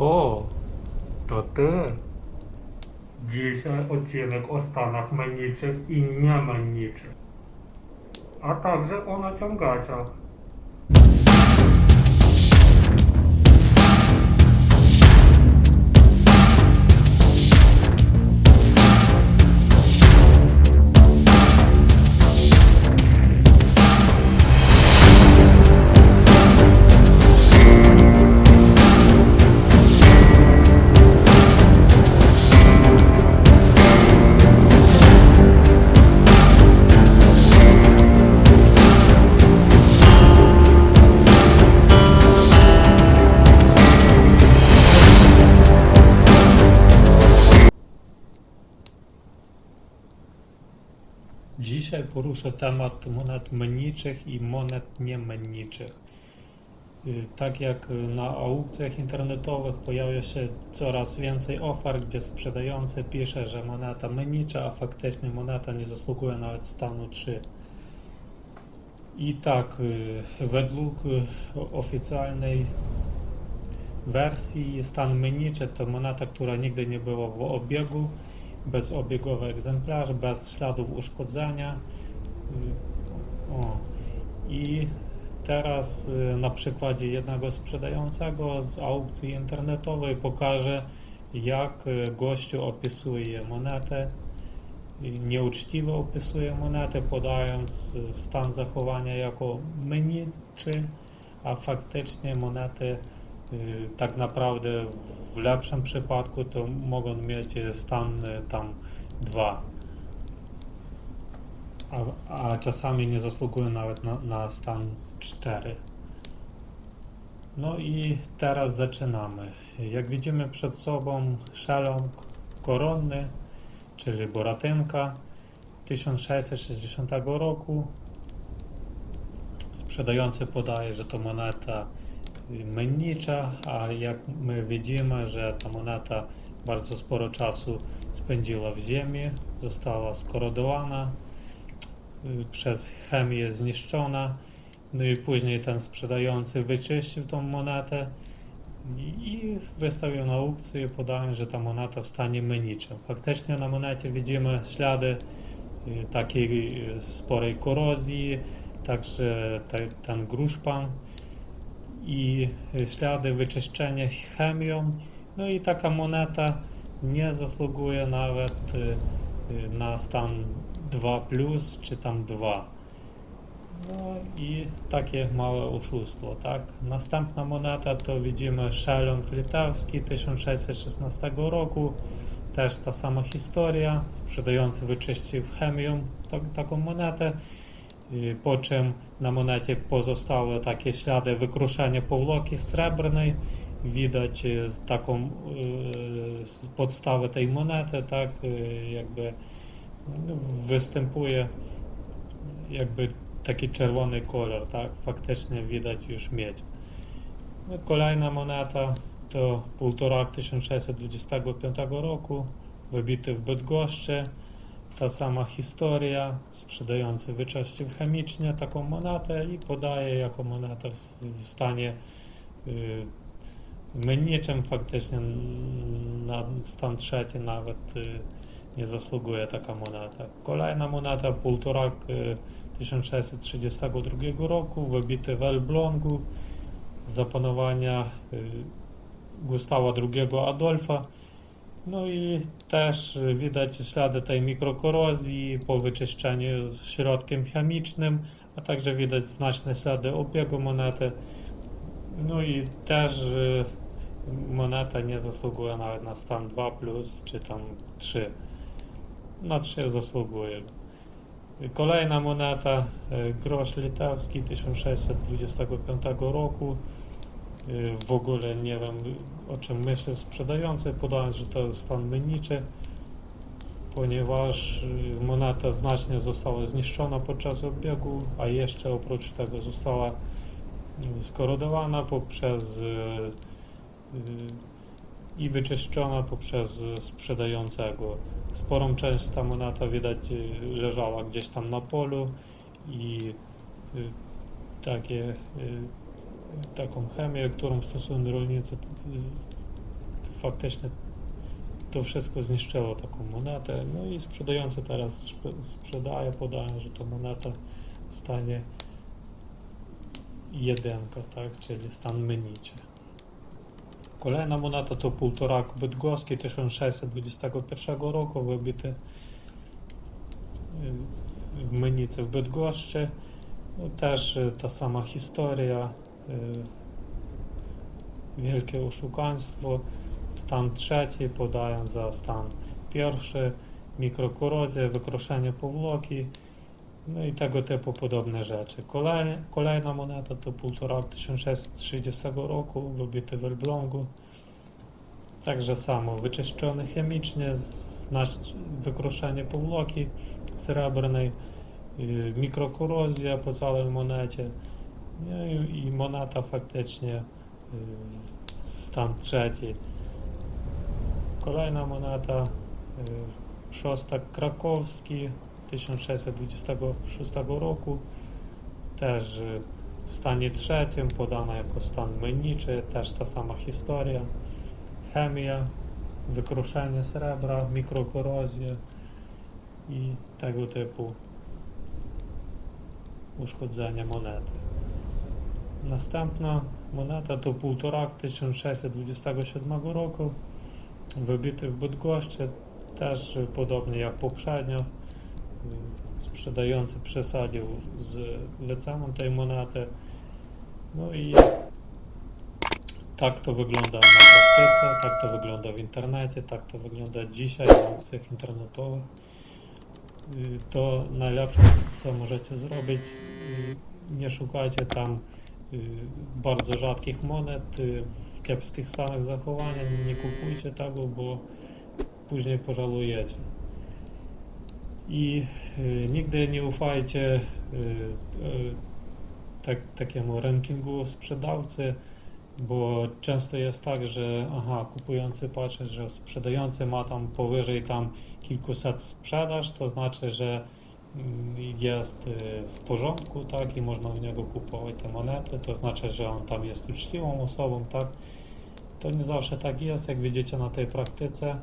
O, to ty. Dzisiaj odcinek o stanach menniczych i niemenniczych, a także o naciągaczach. Dzisiaj poruszę temat monet menniczych i monet niemenniczych. Y, Tak jak na aukcjach internetowych pojawia się coraz więcej ofert, gdzie sprzedający pisze, że moneta mennicza, a faktycznie moneta nie zasługuje nawet stanu 3. I tak, y, według y, oficjalnej wersji stan menniczy to moneta, która nigdy nie była w obiegu, bezobiegowy egzemplarz, bez śladów uszkodzenia. Y, O. I teraz y, na przykładzie jednego sprzedającego z aukcji internetowej pokażę, jak y, gościu opisuje monetę. Nieuczciwie opisuje monetę, podając stan zachowania jako menniczy, a faktycznie monety tak naprawdę w lepszym przypadku to mogą mieć y, stan y, tam 2. A, a czasami nie zasługują nawet na, na stan 4. No i teraz zaczynamy. Jak widzimy przed sobą szelong koronny, czyli Boratynka 1660 roku. Sprzedający podaje, że to moneta mennicza, a jak my widzimy, że ta moneta bardzo sporo czasu spędziła w ziemi, została skorodowana, y, przez chemię zniszczona, no i później ten sprzedający wyczyścił tą monetę i, wystawił na aukcję, podając, że ta moneta w stanie menniczym. Faktycznie na monecie widzimy ślady y, takiej y, sporej korozji, także te, ten gruszpan i ślady wyczyszczenia chemią. No i taka moneta nie zasługuje nawet y, y, na stan 2 czy tam 2. No i takie małe oszustwo, tak? Następna moneta to widzimy szelong litewski 1616 roku. Też ta sama historia. Sprzedający wyczyścił chemią tak, taką monetę. Y, po czym na monecie pozostały takie ślady wykruszenia powłoki srebrnej. Widać y, taką y, podstawę tej monety, tak, jakby no, występuje jakby taki czerwony kolor, tak, faktycznie widać już miedź. No, kolejna moneta to półtorak 1625 roku, wybity w Bydgoszczy. Ta sama historia, sprzedający wyczyścił chemicznie taką monetę i podaje jako monetę w, stanie y, menniczym, faktycznie na stan trzeci nawet y, nie zasługuje taka moneta. Kolejna moneta, półtorak y, 1632 roku, wybity w Elblągu za panowania y, Gustawa II Adolfa. No i też widać ślady tej mikrokorozji po wyczyszczeniu z środkiem chemicznym, a także widać znaczne ślady obiegu monety. No i też y, moneta nie zasługuje nawet na stan 2 czy tam 3. Na 3 zasługuje. Kolejna moneta, y, grosz litewski 1625 roku. Y, W ogóle nie wiem o czym myślał sprzedający, podając, że to jest stan menniczy, ponieważ y, moneta znacznie została zniszczona podczas obiegu, a jeszcze oprócz tego została y, skorodowana poprzez i wyczyszczona poprzez sprzedającego. Sporą część ta moneta widać leżała gdzieś tam na polu i takie, taką chemię, którą stosują rolnicy, faktycznie to wszystko zniszczyło taką monetę. No i sprzedający teraz sprze- sprzedaje, podają, że to moneta w stanie jedynka, tak, czyli stan meniczy. Kolejna moneta to półtorak bydgoski 1621 roku, wybity w Menicy w Bydgoszczy. No, też y, ta sama historia, wielkie oszukaństwo. Stan trzeci podają za stan pierwszy, mikrokorozja, wykroszenie powłoki, no i tego typu podobne rzeczy. Kolejna, kolejna moneta to półtora 1630 roku, wybity w Elblągu. Także samo, wyczyszczony chemicznie, znaczy wykruszenie powłoki srebrnej, y, mikrokorozja po całej monecie no i, moneta faktycznie y, stan trzeci. Kolejna moneta, y, szóstak krakowski 1626 roku, też y, w stanie trzecim, podana jako stan meniczy, też ta sama historia. Chemia, wykruszenie srebra, mikrokorozja i tego typu uszkodzenia monety. Następna moneta to półtorak 1627 roku, wybity w Bydgoszczy, też podobnie jak poprzednio. Sprzedający przesadził z wyceną tej monety. No i tak to wygląda na praktyce, tak to wygląda w internecie, tak to wygląda dzisiaj na aukcjach internetowych. To najlepsze, co- możecie zrobić, nie szukajcie tam bardzo rzadkich monet y, w kiepskich stanach zachowania, nie kupujcie tego, bo później pożałujecie. I y, nigdy nie ufajcie y, y, tak, takiemu rankingu sprzedawcy, bo często jest tak, że aha, kupujący patrzy, że sprzedający ma tam powyżej tam kilkuset sprzedaż, to znaczy, że jest y, w porządku, tak, i można u niego kupować te monety, to znaczy, że on tam jest uczciwą osobą, tak. To nie zawsze tak jest, jak widzicie na tej praktyce.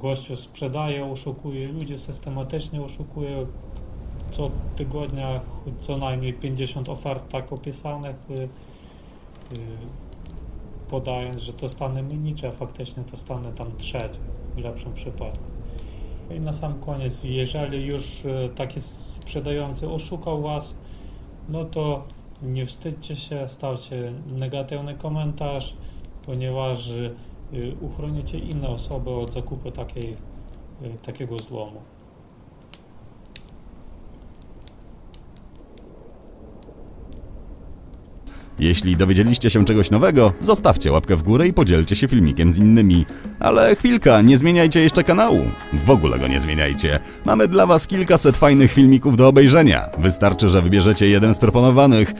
Gościu sprzedaje, oszukuje ludzi, systematycznie oszukuje. Co tygodnia co najmniej 50 ofert tak opisanych, y, y, podając, że to stany menicze, a faktycznie to stany tam trzecie w lepszym przypadku. I na sam koniec, jeżeli już y, taki sprzedający oszukał Was, no to nie wstydźcie się, stawcie negatywny komentarz, ponieważ y, uchronicie inne osoby od zakupu takiej, y, takiego złomu. Jeśli dowiedzieliście się czegoś nowego, zostawcie łapkę w górę i podzielcie się filmikiem z innymi. Ale chwilka, nie zmieniajcie jeszcze kanału. W ogóle go nie zmieniajcie. Mamy dla was kilkaset fajnych filmików do obejrzenia. Wystarczy, że wybierzecie jeden z proponowanych.